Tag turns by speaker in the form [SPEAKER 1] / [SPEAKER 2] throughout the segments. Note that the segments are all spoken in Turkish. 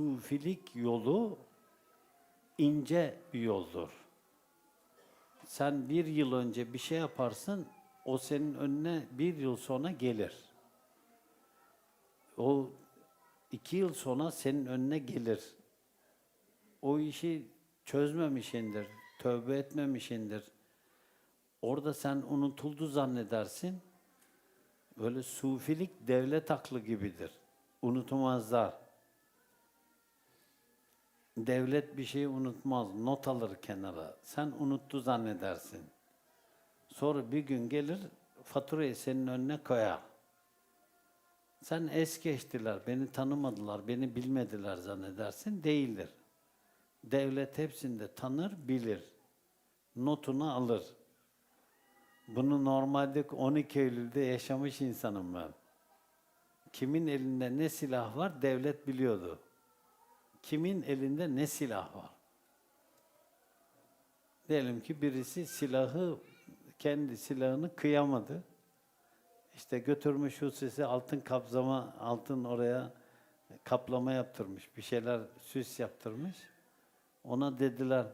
[SPEAKER 1] sufilik yolu ince bir yoldur. Sen bir yıl önce bir şey yaparsın, o senin önüne bir yıl sonra gelir. O iki yıl sonra senin önüne gelir. O işi çözmemişindir, tövbe etmemişindir. Orada sen unutuldu zannedersin. Böyle sufilik devlet aklı gibidir. Unutmazlar. Devlet bir şeyi unutmaz, not alır kenara. Sen unuttu zannedersin. Sonra bir gün gelir, faturayı senin önüne koyar. Sen es geçtiler, beni tanımadılar, beni bilmediler zannedersin. Değildir. Devlet hepsinde tanır, bilir. Notunu alır. Bunu normalde 12 Eylül'de yaşamış insanım ben. Kimin elinde ne silah var devlet biliyordu. Kimin elinde ne silah var. Diyelim ki birisi silahı, kendi silahını kıyamadı. İşte götürmüş Husisi altın kapzama, altın oraya kaplama yaptırmış. Bir şeyler süs yaptırmış. Ona dediler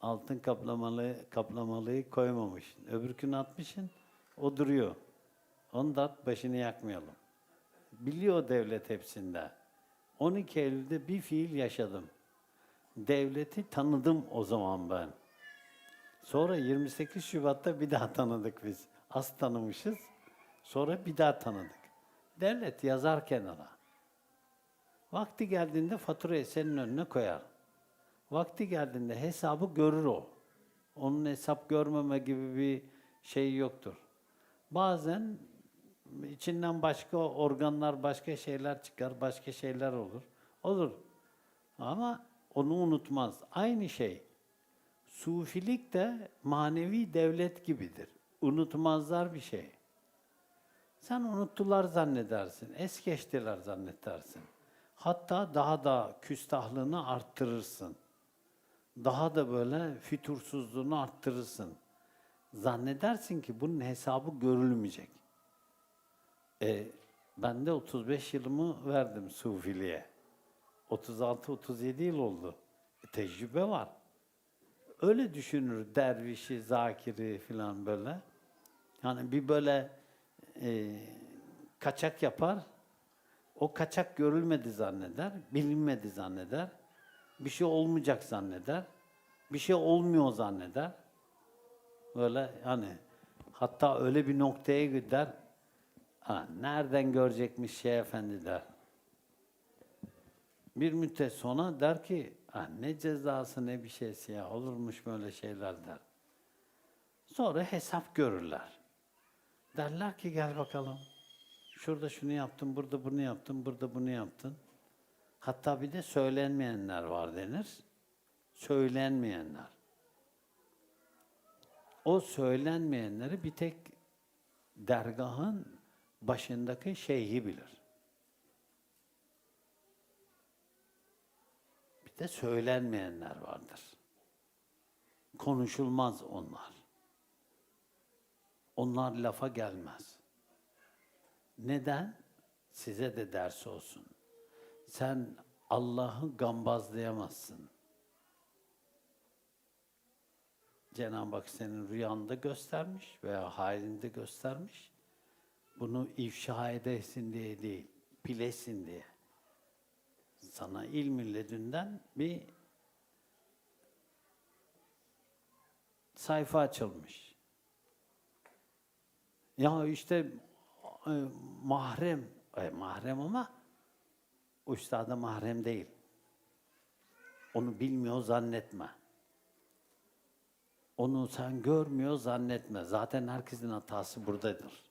[SPEAKER 1] altın kaplamalı kaplamalıyı koymamış. Öbürkünü atmışsın, o duruyor. Onu da at, başını yakmayalım. Biliyor devlet hepsinde. 12 Eylül'de bir fiil yaşadım. Devleti tanıdım o zaman ben. Sonra 28 Şubat'ta bir daha tanıdık biz. Az tanımışız. Sonra bir daha tanıdık. Devlet yazar kenara. Vakti geldiğinde faturayı senin önüne koyar. Vakti geldiğinde hesabı görür o. Onun hesap görmeme gibi bir şey yoktur. Bazen içinden başka organlar, başka şeyler çıkar, başka şeyler olur. Olur. Ama onu unutmaz. Aynı şey. Sufilik de manevi devlet gibidir. Unutmazlar bir şey. Sen unuttular zannedersin, es geçtiler zannedersin. Hatta daha da küstahlığını arttırırsın. Daha da böyle fütursuzluğunu arttırırsın. Zannedersin ki bunun hesabı görülmeyecek. E, ben de 35 yılımı verdim sufiliğe. 36-37 yıl oldu. E, tecrübe var. Öyle düşünür dervişi, zakiri falan böyle. Yani bir böyle e, kaçak yapar. O kaçak görülmedi zanneder, bilinmedi zanneder. Bir şey olmayacak zanneder. Bir şey olmuyor zanneder. Böyle hani hatta öyle bir noktaya gider. Ha, nereden görecekmiş şey efendi der. Bir müddet sonra der ki ha, ne cezası ne bir şeysi ya olurmuş böyle şeyler der. Sonra hesap görürler. Derler ki gel bakalım. Şurada şunu yaptın, burada bunu yaptın, burada bunu yaptın. Hatta bir de söylenmeyenler var denir. Söylenmeyenler. O söylenmeyenleri bir tek dergahın başındaki şeyhi bilir. Bir de söylenmeyenler vardır. Konuşulmaz onlar. Onlar lafa gelmez. Neden? Size de ders olsun. Sen Allah'ı gambazlayamazsın. Cenab-ı Hak senin rüyanda göstermiş veya halinde göstermiş. Bunu ifşa edesin diye değil, bilesin diye. Sana ilmi ledünden bir sayfa açılmış. Ya işte e, mahrem, e, mahrem ama üstada mahrem değil. Onu bilmiyor zannetme. Onu sen görmüyor zannetme. Zaten herkesin hatası buradadır.